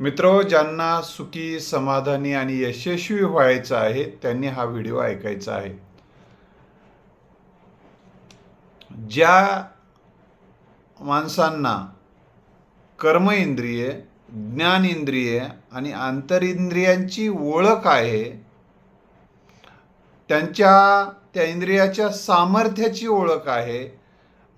मित्र ज्यांना सुखी समाधानी आणि यशस्वी व्हायचं आहे त्यांनी हा व्हिडिओ ऐकायचा आहे. ज्या माणसांना कर्म इंद्रिय ज्ञान इंद्रिय आणि आंतरिंद्रियांची ओळख आहे त्यांच्या त्या इंद्रियाच्या सामर्थ्याची ओळख आहे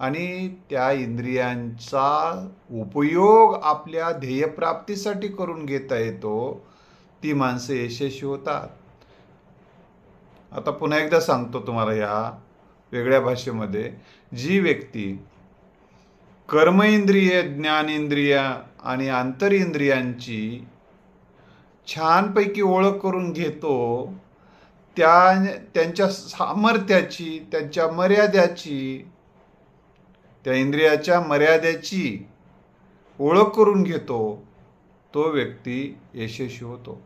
आणि त्या इंद्रियांचा उपयोग आपल्या ध्येयप्राप्तीसाठी करून घेता येतो ती माणसं यशस्वी होतात. आता पुन्हा एकदा सांगतो तुम्हाला या वेगळ्या भाषेमध्ये. जी व्यक्ती कर्म इंद्रिय ज्ञानेंद्रिय आणि आंतरिंद्रियांची छानपैकी ओळख करून घेतो त्या त्यांच्या सामर्थ्याची त्यांच्या मर्यादाची त्या इंद्रियाच्या मर्यादेची ओळख करून घेतो तो व्यक्ती यशस्वी होतो.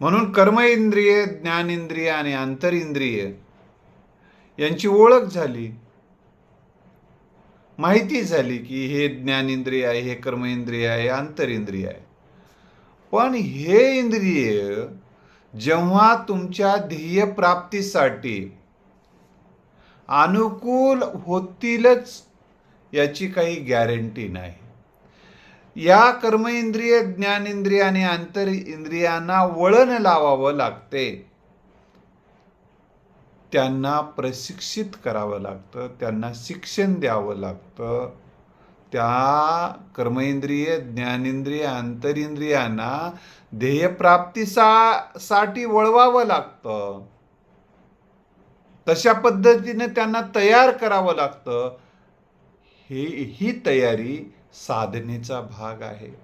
म्हणून कर्म इंद्रिय ज्ञान इंद्रिय आणि आंतर इंद्रिय यांची ओळख झाली. माहिती झाली की हे ज्ञान इंद्रिय आहे हे कर्म इंद्रिय आहे हे आंतरिंद्रिय आहे. पण हे इंद्रिय जेव्हा तुमच्या ध्येयप्राप्तीसाठी अनुकूल होतीलच याची काही गॅरंटी नाही. या कर्मेंद्रिय ज्ञानेंद्रिय आणि आंतर इंद्रियांना वळण लावावं लागते. त्यांना प्रशिक्षित करावं लागतं त्यांना शिक्षण द्यावं लागतं. त्या कर्मेंद्रिय ज्ञानेंद्रिय आंतरिंद्रियांना ध्येयप्राप्तीसा साठी वळवावं लागतं. तशा पद्धतीने त्यांना तयार करावं लागतं. हे ही तयारी साधनेचा भाग आहे.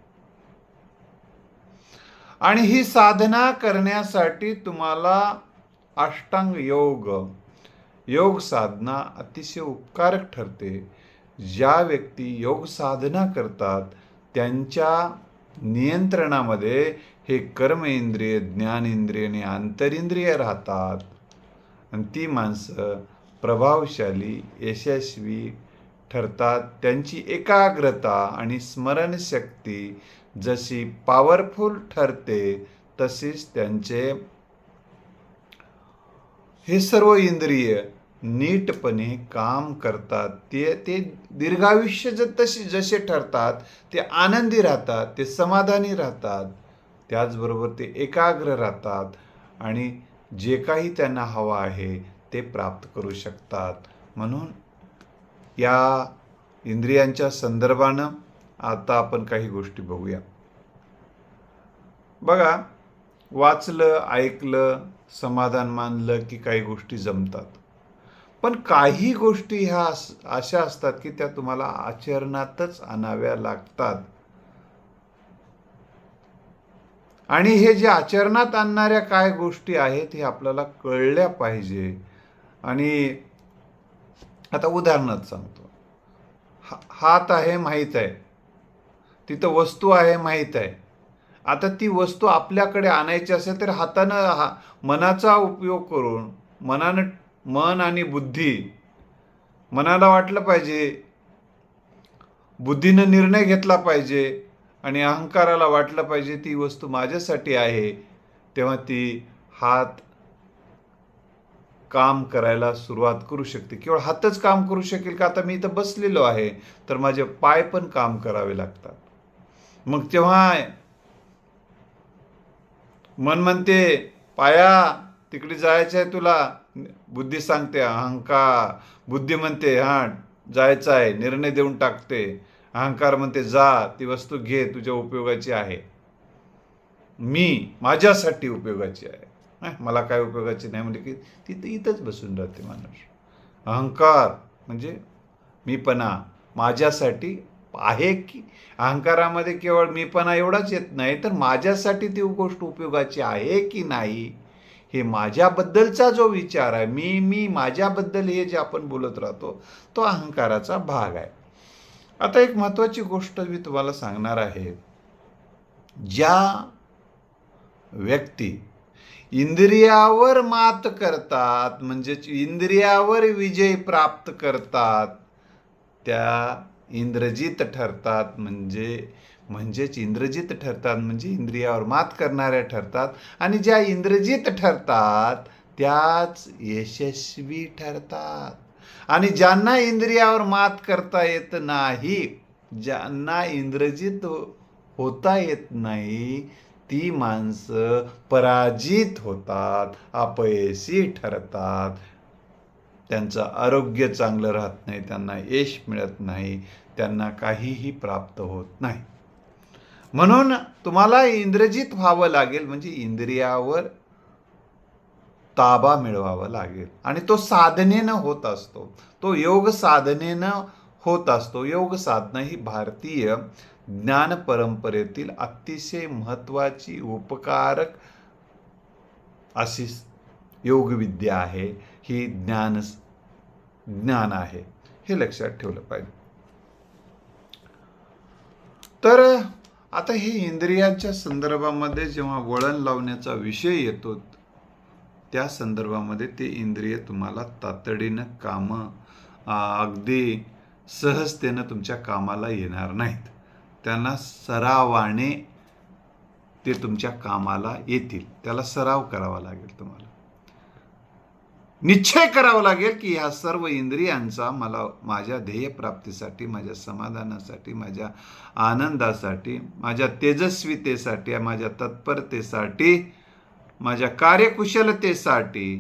आणि ही साधना करण्यासाठी तुम्हाला अष्टांग योग योग साधना अतिशय उपकारक ठरते. ज्या व्यक्ती योग साधना करतात त्यांच्या नियंत्रणामध्ये हे कर्मेंद्रिय ज्ञानेंद्रिय आणि आंतरिंद्रिय राहतात. आणि ती माणसं प्रभावशाली यशस्वी ठरतात. त्यांची एकाग्रता आणि स्मरणशक्ती जशी पॉवरफुल ठरते तशीच त्यांचे हे सर्व इंद्रिय नीटपणे काम करतात. ते ते दीर्घायुष्य ज तसे जसे ठरतात ते आनंदी राहतात ते समाधानी राहतात. त्याचबरोबर ते एकाग्र राहतात आणि जे काही त्यांना हवं आहे ते प्राप्त करू शकतात. म्हणून या इंद्रियांच्या संदर्भानं आता आपण काही गोष्टी बघूया. बघा वाचलं ऐकलं समाधान मानलं की काही गोष्टी जमतात. पण काही गोष्टी ह्या अशा असतात की त्या तुम्हाला आचरणातच आणाव्या लागतात. आणि हे जे आचरणात आणणाऱ्या काय गोष्टी आहेत हे आपल्याला कळल्या पाहिजे. आणि आता उदाहरणात सांगतो. हा- हात आहे माहीत आहे. तिथं वस्तू आहे माहीत आहे. आता ती वस्तू आपल्याकडे आणायची असेल तर हातानं हा मनाचा उपयोग करून मनानं मन आणि बुद्धी मनाला वाटलं पाहिजे. बुद्धीनं निर्णय घेतला पाहिजे. आणि अहंकाराला वाटलं पाहिजे ती वस्तू माझ्यासाठी आहे तेव्हा ती हात काम करायला सुरुवात करू शकते. केवळ हातच काम करू शकेल का? आता मी इथं बसलेलो आहे तर माझे पाय पण काम करावे लागतात. मग तेव्हा मन म्हणते पाया तिकडे जायचं आहे तुला. बुद्धी सांगते अहंकार. बुद्धी म्हणते हां जायचं आहे निर्णय देऊन टाकते. अहंकार म्हणते जा ती वस्तू घे तुझ्या उपयोगाची आहे. मी माझ्यासाठी उपयोगाची आहे. मला काय उपयोगाची नाही म्हणजे की तिथं इथंच बसून राहते माणूस. अहंकार म्हणजे मीपणा माझ्यासाठी आहे की अहंकारामध्ये केवळ मीपणा एवढाच येत नाही तर माझ्यासाठी ती गोष्ट उपयोगाची आहे की नाही हे माझ्याबद्दलचा जो विचार आहे मी मी माझ्याबद्दल हे जे आपण बोलत राहतो तो अहंकाराचा भाग आहे. आता एक महत्त्वाची गोष्ट मी तुम्हाला सांगणार आहे. ज्या व्यक्ती इंद्रियावर मात करतात म्हणजेच इंद्रियावर विजय प्राप्त करतात त्या इंद्रजित ठरतात म्हणजे म्हणजेच इंद्रजित ठरतात म्हणजे इंद्रियावर मात करणाऱ्या ठरतात आणि ज्या इंद्रजित ठरतात त्याच यशस्वी ठरतात. आणि ज्यांना इंद्रियावर मात करता येत नाही ज्यांना इंद्रजित होता येत नाही ती माणसं पराजित होतात अपयशी ठरतात. त्यांचं आरोग्य चांगलं राहत नाही त्यांना यश मिळत नाही त्यांना काहीही प्राप्त होत नाही. म्हणून तुम्हाला इंद्रजित व्हावं लागेल म्हणजे इंद्रियावर ताबा मिळवावा लागेल. आणि तो साधनेनं होत असतो. तो योग साधनेनं होत असतो. योग साधना ही भारतीय ज्ञान परंपरेतील अतिशय महत्त्वाची उपकारक अशी योगविद्या आहे. ही ज्ञान ज्ञान आहे. हे लक्षात ठेवलं पाहिजे. तर आता हे इंद्रियांच्या संदर्भामध्ये जेव्हा वळण लावण्याचा विषय येतो त्या संदर्भामध्ये ते इंद्रिय तुम्हाला तातडीनं कामं अगदी सहजतेनं तुमच्या कामाला येणार नाहीत. त्यांना सरावाने ते तुमच्या कामाला येतील. त्याला सराव करावा लागेल तुम्हाला. निश्चय करावा लागेल की ह्या सर्व इंद्रियांचा मला माझ्या ध्येयप्राप्तीसाठी माझ्या समाधानासाठी माझ्या आनंदासाठी माझ्या तेजस्वीतेसाठी माझ्या तत्परतेसाठी माझ्या कार्यकुशलतेसाठी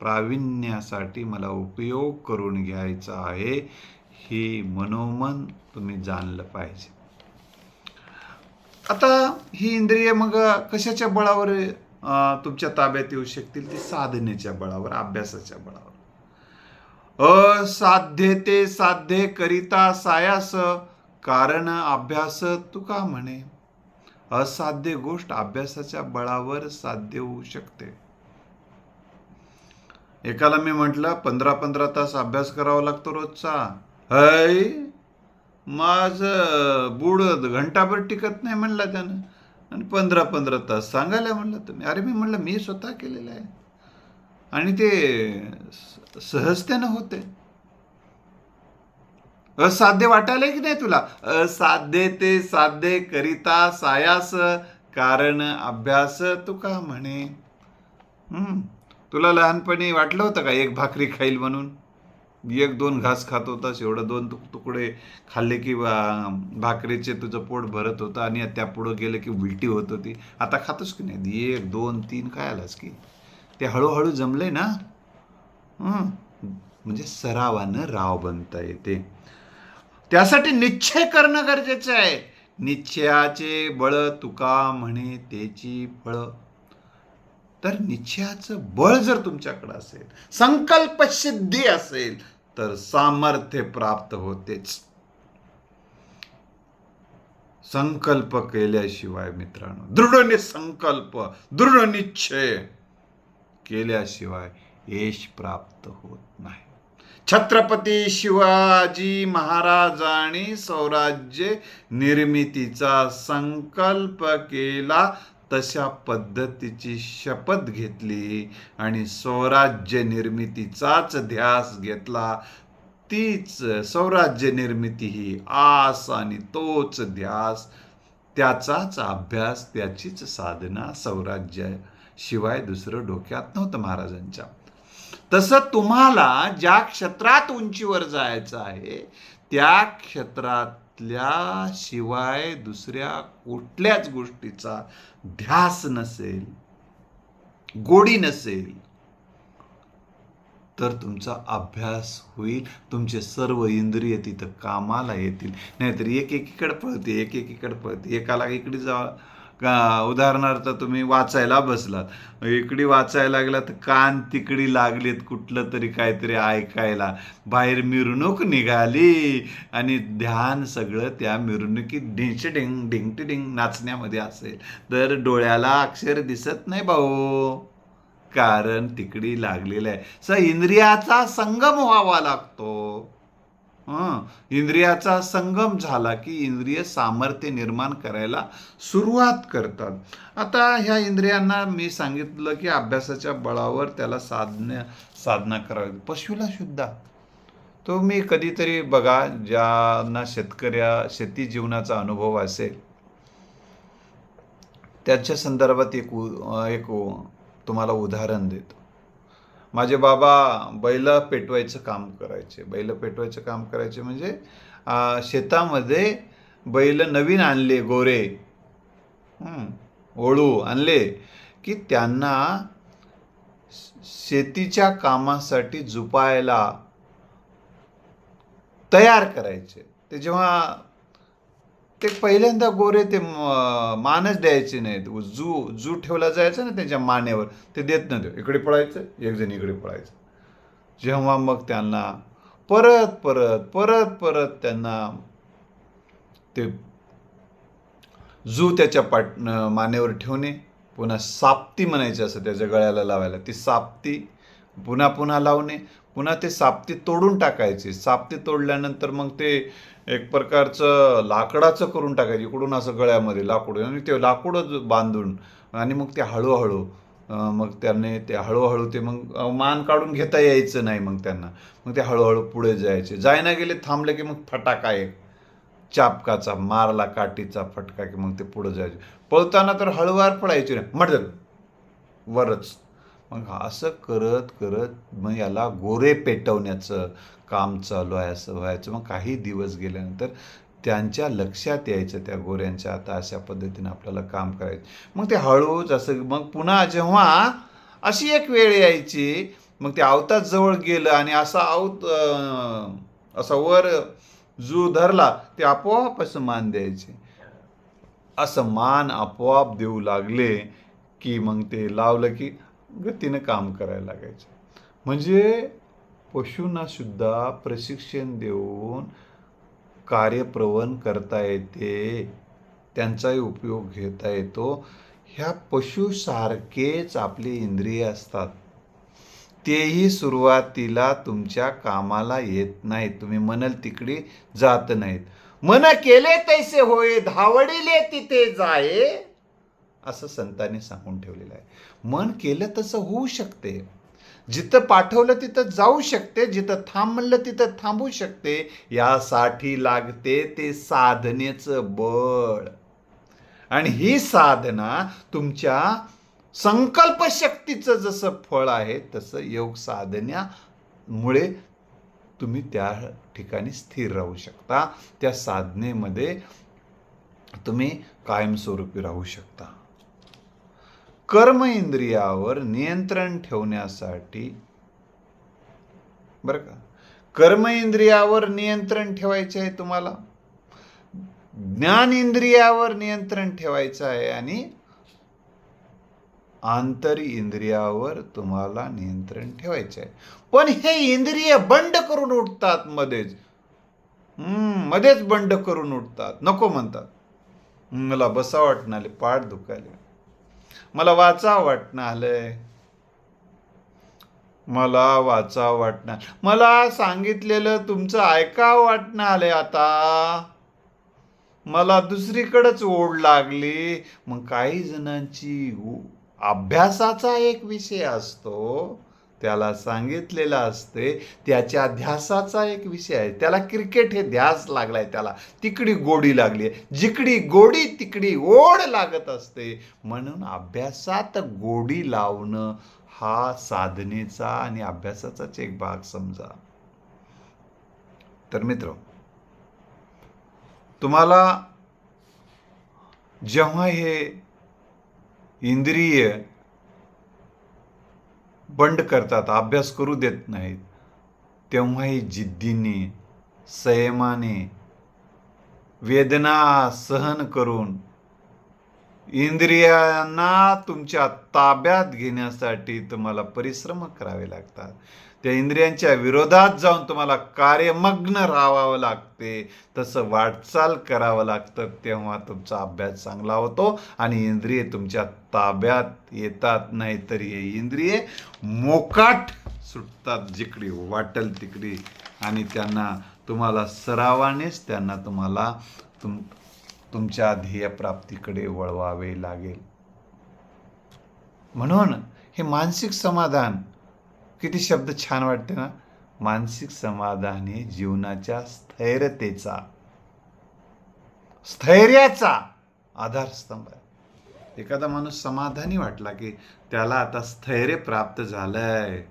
प्रावीण्यासाठी मला उपयोग करून घ्यायचा आहे ही मनोमन तुम्ही जाणलं पाहिजे. आता ही इंद्रिय मग कशाच्या बळावर तुमच्या ताब्यात येऊ शकतील? ती साधनेच्या बळावर अभ्यासाच्या बळावर. असाध्य ते साध्य करिता सायास कारण अभ्यास तुका म्हणे. असाध्य गोष्ट अभ्यासाच्या बळावर साध्य होऊ शकते. एकाला मी म्हटलं पंधरा पंधरा तास अभ्यास करावा लागतो रोजचा. हय माझ बुड घंटाभर टिकत नाही म्हणलं त्यानं. आणि पंधरा पंधरा तास सांगायला म्हणलं तुम्ही. अरे मी म्हणलं मी स्वतः केलेलं आहे. आणि ते सहजतेनं होते. असाध्य वाटायला की नाही तुला? असाध्य ते साध्य करिता सायास कारण अभ्यास तुका म्हणे. तुला लहानपणी वाटलं होतं का एक भाकरी खाईल म्हणून? एक दोन घास खात होतास एवढं दोन तुक तुकडे खाल्ले की भाकरीचे तुझं पोट भरत होतं आणि त्या पुढं गेलं की उलटी होत होती. आता खातोस की नाही? एक दोन तीन काय आलास की? ते हळूहळू जमले ना? म्हणजे सरावानं राव बनता येते. त्यासाठी निश्चय करणं गरजेचं आहे. निश्चयाचे बळ तुका म्हणे त्याची फळ. तर निश्चयाचं बळ जर तुमच्याकडे असेल संकल्प सिद्धी असेल तर सामर्थ्य प्राप्त होतेच. संकल्प केल्याशिवाय मित्रांनो दृढ संकल्प दृढ निश्चय केल्याशिवाय यश प्राप्त होत नाही. छत्रपती शिवाजी महाराजांनी स्वराज्य निर्मितीचा संकल्प केला. तशा पद्धतीची शपथ घेतली आणि स्वराज्य निर्मितीचाच ध्यास घेतला. तीच स्वराज्य निर्मिती ही आस आणि तोच ध्यास. त्याचाच अभ्यास त्याचीच साधना स्वराज्य शिवाय दुसरं डोक्यात नव्हतं महाराजांच्या. तसं तुम्हाला ज्या क्षेत्रात उंचीवर जायचं आहे त्या क्षेत्रातल्या शिवाय दुसऱ्या कुठल्याच गोष्टीचा ध्यास नसेल गोडी नसेल तर तुमचा अभ्यास होईल. तुमचे सर्व इंद्रिय तिथं कामाला येतील. नाहीतर एक एकीकडे पळते एक एकीकडे पळते. एकाला इकडे जा का? उदाहरणार्थ तुम्ही वाचायला बसलात. इकडे वाचायला लागला तर कान तिकडी लागलेत कुठलं तरी काहीतरी ऐकायला. बाहेर मिरवणूक निघाली आणि ध्यान सगळं त्या मिरवणुकीत ढिंच ढिंग ढिंगटी ढिंग नाचण्यामध्ये असेल. तर डोळ्याला अक्षर दिसत नाही भाऊ. कारण तिकडी लागलेलं आहे. स इंद्रियाचा संगम व्हावा लागतो. इंद्रियाचा संगम झाला की इंद्रिय सामर्थ्य निर्माण करायला सुरुवात करतात. आता ह्या इंद्रियांना मी सांगितलं की अभ्यासाच्या बळावर त्याला साधण्या साधना करावी. पशुला सुद्धा तुम्ही कधीतरी बघा ज्यांना शेतकऱ्या शेती जीवनाचा अनुभव असेल त्याच्या संदर्भात एक एक तुम्हाला उदाहरण देतो. माझे बाबा बैल पेटवायचं काम करायचे. बैल पेटवायचं काम करायचे म्हणजे शेतामध्ये बैल नवीन आणले गोरे. ओळू आणले की त्यांना शेतीच्या कामासाठी जुपायला तयार करायचे. ते जेव्हा ते पहिल्यांदा गोरे ते मानच द्यायचे नाहीत. जू जू ठेवला जायचा ना त्यांच्या मानेवर ते देत नव्हते. इकडे पळायचं एक जण इकडे पळायचं. जेव्हा मग त्यांना परत परत परत परत त्यांना ते जू त्याच्या पाट मानेवर ठेवणे पुन्हा साप्ती म्हणायची असं त्याच्या गळ्याला लावायला. ती साप्ती पुन्हा पुन्हा लावणे पुन्हा ते साप्ती तोडून टाकायचे. साप्ती तोडल्यानंतर मग ते एक प्रकारचं लाकडाचं करून टाकायचं इकडून असं गळ्यामध्ये लाकूड आणि ते लाकूडच बांधून आणि मग ते हळूहळू मग त्याने ते हळूहळू ते मग मान काढून घेता यायचं नाही मग त्यांना. मग ते हळूहळू पुढे जायचे. जायना गेले थांबले की मग फटाका एक चापकाचा मारला काठीचा फटका की मग ते पुढे जायचे. पळताना तर हळूवार पळायचे नाही. मडल वरच. मग असं करत करत मग याला गोरे पेटवण्याचं काम चालू आहे असं व्हायचं. मग काही दिवस गेल्यानंतर त्यांच्या लक्षात यायचं त्या गोऱ्यांच्या आता अशा पद्धतीने आपल्याला काम करायचं. मग ते हळूच असं मग पुन्हा जेव्हा अशी एक वेळ यायची मग ते आवताच जवळ गेलं आणि असा आवत असा वर जू धरला ते आपोआप असं मान द्यायचे. असं मान आपोआप देऊ लागले की मग ते लावलं की गतीनं काम करायला लागायचं. म्हणजे पशूंना सुद्धा प्रशिक्षण देऊन कार्यप्रवण करता येते. त्यांचाही उपयोग घेता येतो. ह्या पशुसारखेच आपली इंद्रिय असतात. तेही सुरुवातीला तुमच्या कामाला येत नाहीत. तुम्ही म्हणाल तिकडे जात नाहीत. मन केले तैसे होय धावडिले तिथे जाये असं संतांनी सांगून ठेवलेलं आहे. मन केलं तसं होऊ शकते. जिथं पाठवलं तिथं जाऊ शकते जिथं थांबलं तिथं थांबू शकते. यासाठी लागते ते साधनेचं बळ. आणि ही साधना तुमच्या संकल्पशक्तीचं जसं फळ आहे तसं योग साधण्यामुळे तुम्ही त्या ठिकाणी स्थिर राहू शकता. त्या साधनेमध्ये तुम्ही कायमस्वरूपी राहू शकता. कर्म इंद्रियावर नियंत्रण ठेवण्यासाठी. बरं का? कर्म इंद्रियावर नियंत्रण ठेवायचे आहे तुम्हाला? ज्ञान इंद्रियावर नियंत्रण ठेवायचं आहे आणि आंतर इंद्रियावर तुम्हाला नियंत्रण ठेवायचे आहे. पण हे इंद्रिय बंड करून उठतात मध्येच. हम्म, मध्येच बंड करून उठतात. नको म्हणतात. मला बसा वाटणं पाठ दुखायले. मला वाचा वाटणं आलंय मला वाचा वाटणं मला सांगितलेलं तुमचं ऐका वाटणं आलंय आता. मला दुसरीकडेच ओढ लागली. मग काही जणांची अभ्यासाचा एक विषय असतो. त्याला सांगितलेलं असते त्याच्या ध्यासाचा एक विषय आहे. त्याला क्रिकेट हे ध्यास लागलाय त्याला. तिकडी गोडी लागली आहे. जिकडी गोडी तिकडी ओढ लागत असते. म्हणून अभ्यासात गोडी लावणं हा साधनेचा आणि अभ्यासाचाच एक भाग समजा. तर मित्र तुम्हाला जेव्हा हे इंद्रिय बंड करतात अभ्यास करू देत नाहीत. तेव्हाही जिद्दीने संयमाने वेदना सहन करून इंद्रियांना तुमच्या ताब्यात घेण्यासाठी तुम्हाला परिश्रम करावे लागतात. त्या इंद्रियांच्या विरोधात जाऊन तुम्हाला कार्यमग्न राहावं लागते. तसं वाटचाल करावं लागतं तेव्हा तुमचा अभ्यास चांगला होतो आणि इंद्रिये तुमच्या ताब्यात येतात. नाहीतरी हे इंद्रिये मोकाट सुटतात जिकडे वाटेल तिकडे. आणि त्यांना तुम्हाला सरावानेच त्यांना तुम्हाला तुम तुमच्या ध्येयप्राप्तीकडे वळवावे लागेल. म्हणून हे मानसिक समाधान किती शब्द छान वाटते ना? मानसिक समाधान हे जीवनाच्या स्थैर्यतेचा. स्थैर्याचा आधारस्तंभ आहे. एखादा माणूस समाधानी वाटला की त्याला आता स्थैर्य प्राप्त झालंय.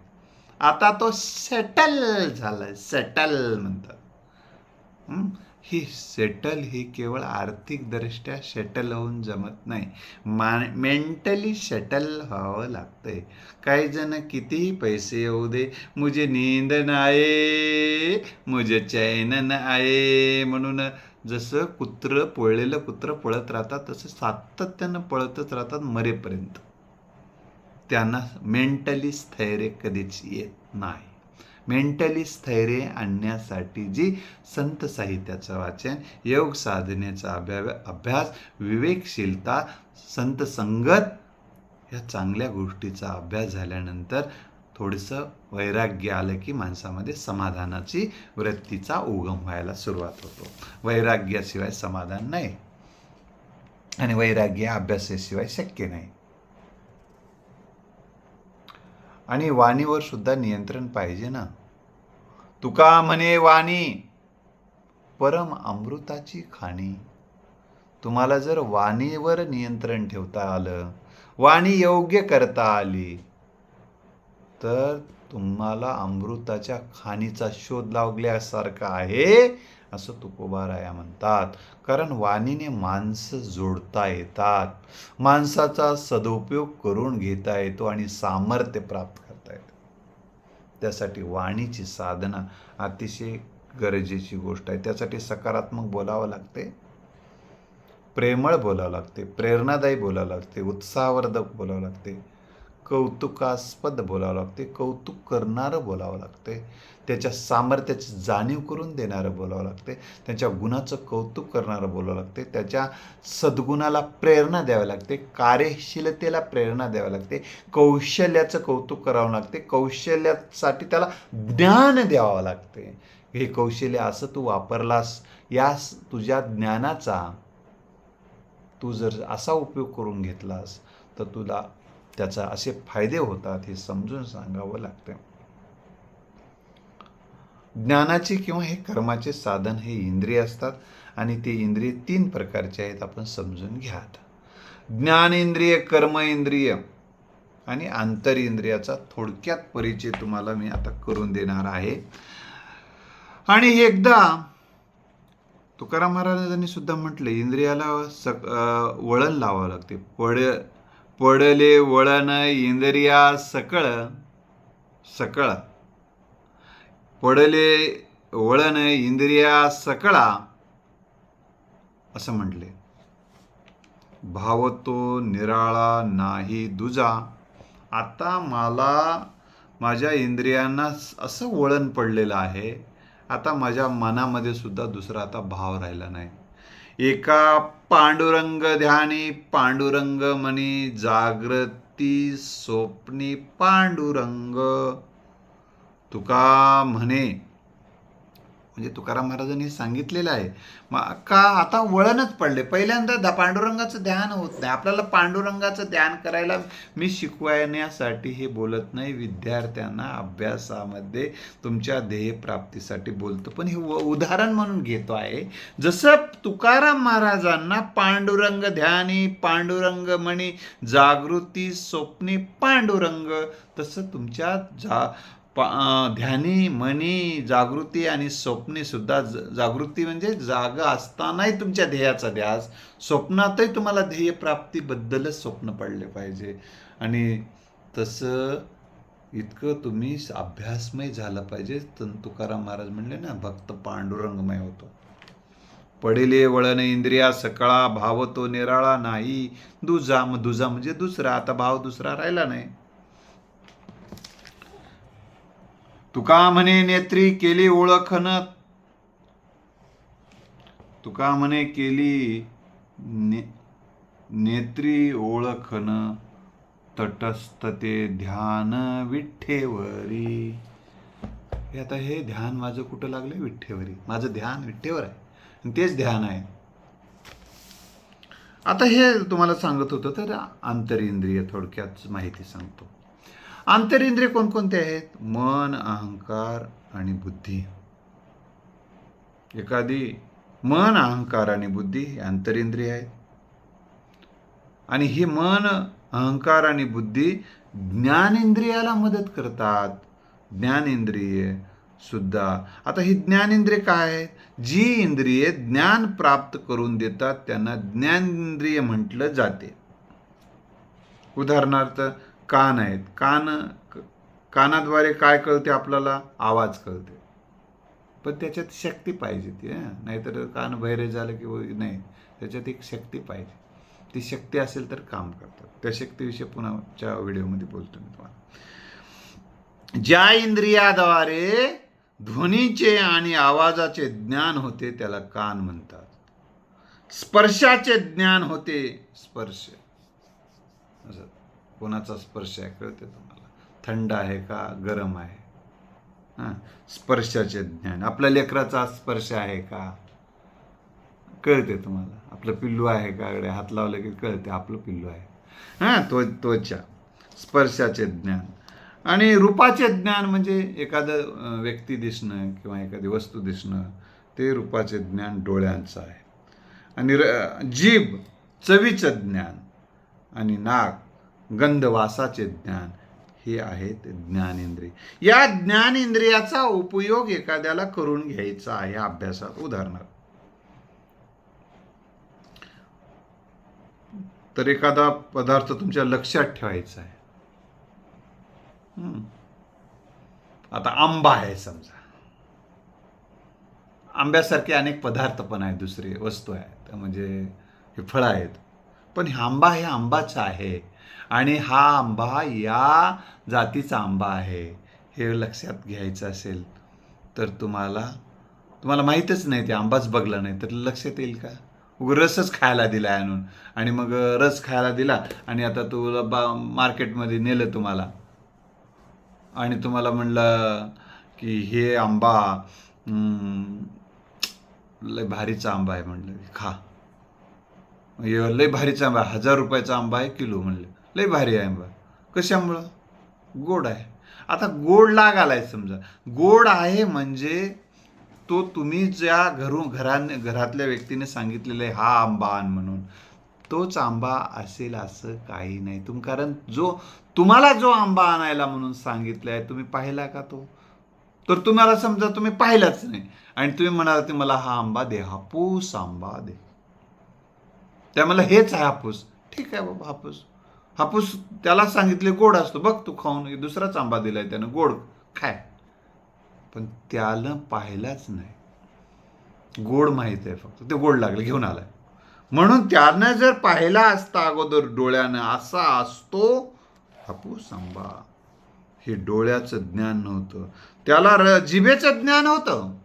आता तो सेटल झालाय. सेटल म्हणतात. ही सेटल ही केवळ आर्थिकदृष्ट्या सेटल होऊन जमत नाही. मा मेंटली सेटल व्हावं लागतंय. काही जण कितीही पैसे येऊ दे मुझे नींद नाये मुझे चैन आहे म्हणून जसं कुत्रं पोळलेलं कुत्रं पळत राहतात तसं सातत्यानं पळतच राहतात मरेपर्यंत. त्यांना मेंटली स्थैर्य कधीच येत नाही. मेंटली स्थैर्य आणण्यासाठी जी संत साहित्याचं वाचन योग साधनेचा अभ्या अभ्यास विवेकशीलता संत संगत या चांगल्या गोष्टीचा अभ्यास झाल्यानंतर थोडंसं वैराग्य आलं की माणसामध्ये समाधानाची वृत्तीचा उगम व्हायला सुरुवात होतो. वैराग्याशिवाय समाधान नाही आणि वैराग्य अभ्यासाशिवाय शक्य नाही. आणि वाणीवर सुद्धा नियंत्रण पाहिजे ना? तुका म्हणे वाणी परम अमृताची खाणी. तुम्हाला जर वाणीवर नियंत्रण ठेवता आलं वाणी योग्य करता आली तर तुम्हाला अमृताच्या खाणीचा शोध लावल्यासारखा आहे. असं तुकोबाराया म्हणतात. कारण वाणीने माणसं जोडता येतात. माणसाचा सदुपयोग करून घेता येतो आणि सामर्थ्य प्राप्त करता येतं. त्यासाठी वाणीची साधना अतिशय गरजेची गोष्ट आहे. त्यासाठी सकारात्मक बोलावं लागते. प्रेमळ बोलावं लागते. प्रेरणादायी बोलावं लागते. उत्साहवर्धक बोलावं लागते. कौतुकास्पद बोलावं लागते कौतुक करणारं बोलावं लागते. त्याच्या सामर्थ्याची जाणीव करून देणारं बोलावं लागते. त्याच्या गुणाचं कौतुक करणारं बोलावं लागते. त्याच्या सद्गुणाला प्रेरणा द्यावी लागते. कार्यशीलतेला प्रेरणा द्यावी लागते. कौशल्याचं कौतुक करावं लागते. कौशल्यासाठी त्याला ज्ञान द्यावं लागते. हे कौशल्य असं तू वापरलास या तुझ्या ज्ञानाचा तू जर असा उपयोग करून घेतलास तर तुला त्याचा असे फायदे होतात हे समजून सांगावं लागतं. ज्ञानाचे किंवा हे कर्माचे साधन हे इंद्रिय असतात आणि ते इंद्रिय तीन प्रकारचे आहेत आपण समजून घ्या ज्ञान इंद्रिय कर्म इंद्रिय आणि आंतर इंद्रियाचा थोडक्यात परिचय तुम्हाला मी आता करून देणार आहे. आणि एकदा तुकाराम महाराजांनी सुद्धा म्हटले इंद्रियाला सक वळण लावावं लागते. पड पडले वळण इंद्रिया सकळ सकळ. पडले वळण इंद्रिया सकळा असं म्हटले. भावतो निराळा नाही दुजा. आता मला माझ्या इंद्रियांना असं वळण पडलेलं आहे. आता माझ्या मनामध्ये सुद्धा दुसरा आता भाव राहिला नाही. एका पांडुरंग ध्यानी पांडुरंग मनी जागृती स्वप्नी पांडुरंग. तुका म्हणे म्हणजे तुकाराम महाराजांनी सांगितलेलं आहे. मग का आता वळणच पडले? पहिल्यांदा द पांडुरंगाचं ध्यान होत नाही. आपल्याला पांडुरंगाचं ध्यान करायला मी शिकवण्यासाठी हे बोलत नाही. विद्यार्थ्यांना अभ्यासामध्ये तुमच्या ध्येयप्राप्तीसाठी बोलतो. पण हे उदाहरण म्हणून घेतो आहे. जसं तुकाराम महाराजांना पांडुरंग ध्यानी पांडुरंग म्हणी जागृती स्वप्नी पांडुरंग तसं तुमच्या जा पा ध्यानी मनी जागृती आणि स्वप्नेसुद्धा ज- जागृती म्हणजे जागा असतानाही तुमच्या ध्येयाचा ध्यास स्वप्नातही तुम्हाला ध्येयप्राप्तीबद्दलच स्वप्न पडले पाहिजे. आणि तसं इतकं तुम्ही अभ्यासमय झालं पाहिजे. तर तुकाराम महाराज म्हणले ना भक्त पांडुरंगमय होतो. पडेले वळण इंद्रिया सकळा भाव तो निराळा नाही. दुजा मग दुजा म्हणजे दुसरा. आता भाव दुसरा राहिला नाही. तुका म्हणे नेत्री केली ओळखन. तुका म्हणे केली ने नेत्री ओळखन. तटस्थते ध्यान विठ्ठेवरी. हे आता हे ध्यान माझं कुठं लागलंय? विठ्ठेवरी. माझं ध्यान विठ्ठेवर आहे. आणि तेच ध्यान आहे. आता हे तुम्हाला सांगत होतं तर आंतरिंद्रिय थोडक्यात माहिती सांगतो. आंतरिंद्रिय कोणकोणते आहेत? मन अहंकार आणि बुद्धी. एखादी मन अहंकार आणि बुद्धी हे आंतरिंद्रिय आहेत. आणि ही मन अहंकार आणि बुद्धी ज्ञानेंद्रियाला मदत करतात. ज्ञानेंद्रिय सुद्धा. आता ही ज्ञानेंद्रिय काय आहेत? जी इंद्रिये ज्ञान प्राप्त करून देतात त्यांना ज्ञानेंद्रिय म्हटलं जाते. उदाहरणार्थ कान आहेत. कान कानाद्वारे काय कळते आपल्याला? आवाज कळते. पण त्याच्यात शक्ती पाहिजे ती नाहीतर कान बहिरे झालं की नाही. त्याच्यात एक शक्ती पाहिजे. ती शक्ती असेल तर काम करतात त्या शक्तीविषयी पुन्हाच्या व्हिडिओमध्ये बोलतो मी तुम्हाला. ज्या इंद्रियाद्वारे ध्वनीचे आणि आवाजाचे ज्ञान होते त्याला कान म्हणतात. स्पर्शाचे ज्ञान होते स्पर्श. असं. कोणाचा स्पर्श आहे कळते तुम्हाला? थंड आहे का गरम आहे? हां? स्पर्शाचे ज्ञान. आपल्या लेकराचा स्पर्श आहे का? कळते तुम्हाला? आपलं पिल्लू आहे का? कडे हात लावलं की कळते आपलं पिल्लू आहे. हां? त्व त्वचा. स्पर्शाचे ज्ञान. आणि रूपाचे ज्ञान म्हणजे एखादं व्यक्ती दिसणं किंवा एखादी वस्तू दिसणं ते रूपाचे ज्ञान डोळ्यांचं आहे. आणि र जीभ चवीचं ज्ञान आणि नाक गंधवासाचे ज्ञान. हे आहेत ज्ञानेंद्रिय. या ज्ञानेंद्रियाचा उपयोग एखाद्याला करून घ्यायचा आहे अभ्यासात. उदाहरणार्थ तर एखादा पदार्थ तुमच्या लक्षात ठेवायचा आहे. आता आंबा आहे समजा. आंब्यासारखे अनेक पदार्थ पण आहेत दुसरे वस्तू आहेत म्हणजे हे फळं आहेत. पण हे आंबा हे आंबाचं आहे. आणि हा आंबा या जातीचा आंबा आहे. हे लक्षात घ्यायचं असेल तर तुम्हाला तुम्हाला माहीतच नाही ते आंबाच बघला नाही तर लक्षात येईल का? उग रसच खायला दिला आणून. आणि मग रस खायला दिला आणि आता तुला बा मार्केटमध्ये नेलं तुम्हाला. आणि तुम्हाला म्हणलं की हे आंबा लय भारीचा आंबा आहे म्हणलं. खा. लय भारीचा आंबा हजार रुपयाचा आंबा आहे किलो म्हणलं. लय भारी आहे आंबा कशामुळं? गोड आहे. आता गोड लाग आहे समजा. गोड आहे म्हणजे तो तुम्ही ज्या घरून घराने घरातल्या व्यक्तीने सांगितलेलं आहे हा आंबा आण म्हणून. तोच आंबा असेल असं काही नाही. तुम कारण जो तुम्हाला जो आंबा आणायला म्हणून सांगितला आहे तुम्ही पाहिला का तो? तर तुम्हाला समजा तुम्ही पाहिलाच नाही. आणि तुम्ही म्हणाला ते मला हा आंबा दे हापूस आंबा दे. त्या मला हेच आहे हापूस. ठीक आहे बाबा हापूस. हापूस त्याला सांगितले गोड असतो बघ तू खाऊन दुसराच आंबा दिलाय त्यानं गोड खाय. पण त्यानं पाहिलाच नाही. गोड माहीत आहे फक्त ते गोड लागले घेऊन आलाय. म्हणून त्यानं जर पाहिला असता अगोदर डोळ्यानं असा असतो हापूस आंबा. हे डोळ्याचं ज्ञान नव्हतं. त्याला र जिभेचं ज्ञान होतं.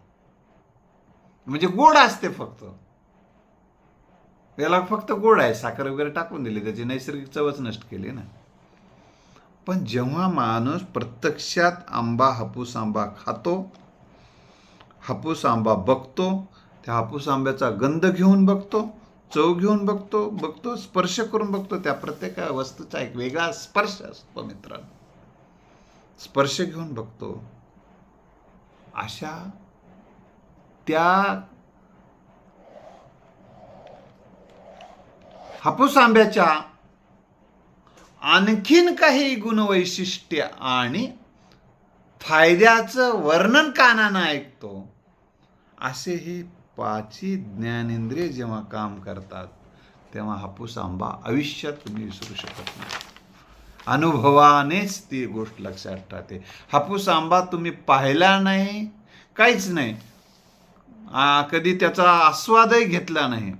म्हणजे गोड असते फक्त. याला फक्त गोड आहे साखर वगैरे टाकून दिली त्याची नैसर्गिक चवच नष्ट केली ना. पण जेव्हा माणूस प्रत्यक्षात आंबा हापूस आंबा खातो हापूस आंबा बघतो त्या हापूस आंब्याचा गंध घेऊन बघतो चव घेऊन बघतो बघतो स्पर्श करून बघतो त्या प्रत्येक वस्तूचा एक वेगळा स्पर्श असतो मित्रांनो. स्पर्श घेऊन बघतो. अशा त्या हापूस आंब्याच्या आणखीन काही गुणवैशिष्ट्य आणि फायद्याचं वर्णन कानानं ऐकतो. असे हे पाची ज्ञानेंद्रिय जेव्हा काम करतात तेव्हा हापूस आंबा आयुष्यात तुम्ही विसरू शकत नाही. अनुभवानेच ती गोष्ट लक्षात राहते. हापूस आंबा तुम्ही पाहिला नाही काहीच नाही. कधी त्याचा आस्वादही घेतला नाही.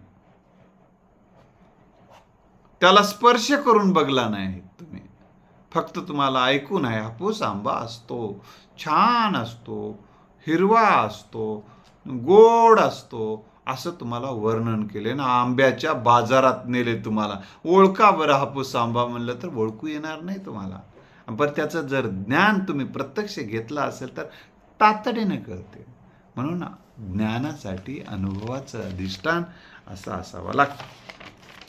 त्याला स्पर्श करून बघला नाही तुम्ही. फक्त तुम्हाला ऐकून आहे हापूस आंबा असतो छान असतो हिरवा असतो गोड असतो असं तुम्हाला वर्णन केले ना. आंब्याच्या बाजारात नेले तुम्हाला. ओळखा बरं हापूस आंबा म्हणलं तर ओळखू येणार नाही तुम्हाला. पण त्याचं जर ज्ञान तुम्ही प्रत्यक्ष घेतलं असेल तर तातडीने कळते. म्हणून ज्ञानासाठी अनुभवाचं अधिष्ठान असं असावं लागतं.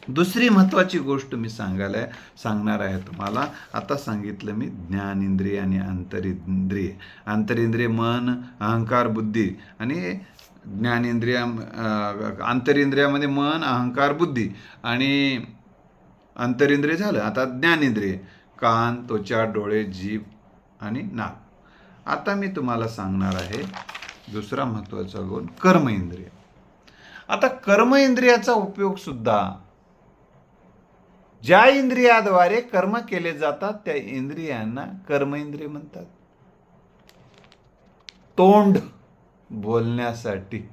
दुसरी महत्त्वाची गोष्ट मी सांगायला सांगणार आहे तुम्हाला. आता सांगितलं मी ज्ञानेंद्रिय आणि अंतरिंद्रिय. अंतरिंद्रिय मन अहंकार बुद्धी आणि ज्ञानेंद्रिया अंतरिंद्रियामध्ये मन अहंकार बुद्धी आणि अंतरिंद्रिय झालं. आता ज्ञानेंद्रिय कान त्वचा डोळे जीभ आणि नाक. आता मी तुम्हाला सांगणार आहे दुसरा महत्त्वाचा गुण कर्म इंद्रिय. आता कर्म इंद्रियाचा उपयोग सुद्धा ज्या इंद्रियाद्वारे कर्म केले जातात त्या इंद्रियांना कर्म इंद्रिय म्हणतात. तोंड बोलण्यासाठी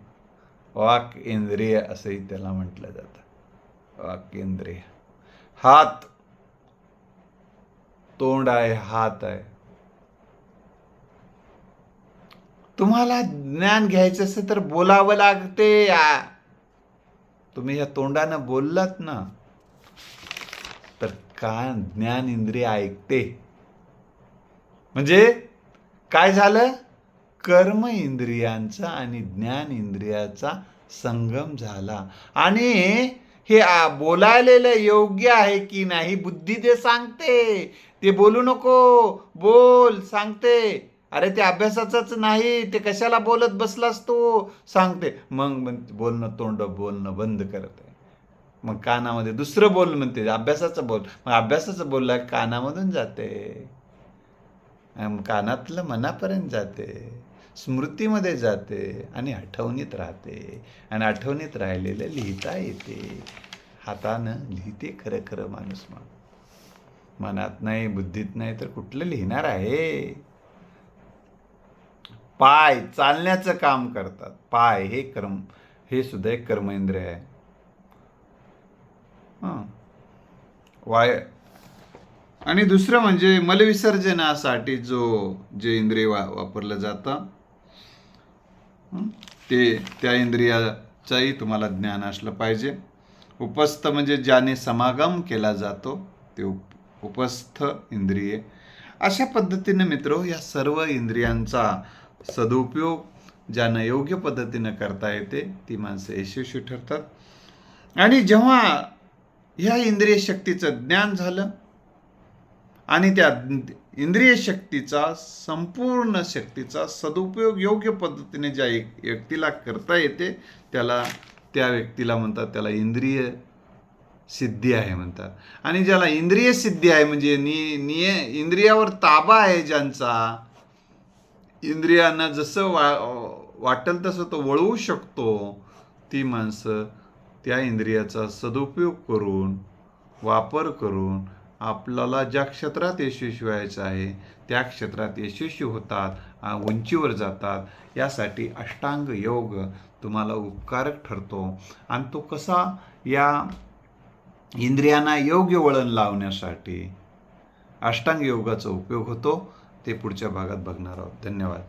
वाक इंद्रिय असंही त्याला म्हटलं जातं. वाक इंद्रिय. हात. तोंड आहे हात आहे. तुम्हाला ज्ञान घ्यायचं असेल तर बोलावं लागते तुम्ही या तोंडानं बोललात ना कान ज्ञान इंद्रिय ऐकते. म्हणजे काय झालं? कर्म इंद्रियांचा आणि ज्ञान इंद्रियाचा संगम झाला. आणि हे बोलायलेलं योग्य आहे की नाही बुद्धी ते सांगते. ते बोलू नको. बोल सांगते. अरे ते अभ्यासाचंच नाही. ते कशाला बोलत बसलास तू? सांगते. मग बोलणं तोंड बोलणं बंद करत. आहे मग कानामध्ये. दुसरं बोल म्हणते अभ्यासाचं बोल. मग अभ्यासाचं बोलला कानामधून जाते. कानातलं मनापर्यंत जाते. स्मृतीमध्ये जाते आणि आठवणीत राहते. आणि आठवणीत राहिलेलं लिहिता येते. हातानं लिहिते खरं खरं माणूस मग मनात नाही बुद्धीत नाही तर कुठलं लिहिणार आहे? पाय चालण्याचं काम करतात. पाय हे कर्म हे सुद्धा एक कर्मेंद्र आहे. हां. वाय. आणि दुसरं म्हणजे मलविसर्जनासाठी जो जे इंद्रिय वा वापरलं जातं ते त्या इंद्रियाचाही तुम्हाला ज्ञान असलं पाहिजे. उपस्थ म्हणजे ज्याने समागम केला जातो ते उप उपस्थ इंद्रिये. अशा पद्धतीने मित्र या सर्व इंद्रियांचा सदुपयोग ज्यांना योग्य पद्धतीनं करता येते ती माणसं यशस्वी ठरतात. आणि जेव्हा ह्या इंद्रिय शक्तीचं ज्ञान झालं. आणि त्या इंद्रिय शक्तीचा संपूर्ण शक्तीचा सदुपयोग योग्य पद्धतीने ज्या एक व्यक्तीला करता येते त्याला त्या व्यक्तीला म्हणतात त्याला इंद्रिय सिद्धी आहे म्हणतात. आणि ज्याला इंद्रिय सिद्धी आहे म्हणजे नि निय इंद्रियावर ताबा आहे ज्यांचा इंद्रियांना जसं वा वाटेल तसं तो वळवू शकतो ती माणसं त्या इंद्रियाचा सदुपयोग करून वापर करून आपल्याला ज्या क्षेत्रात यशस्वी व्हायचं आहे त्या क्षेत्रात यशस्वी होतात उंचीवर जातात. यासाठी अष्टांग योग तुम्हाला उपकारक ठरतो. आणि तो कसा? या इंद्रियांना योग्य वळण लावण्यासाठी अष्टांग योगाचा उपयोग होतो. ते पुढच्या भागात बघणार आहोत. धन्यवाद.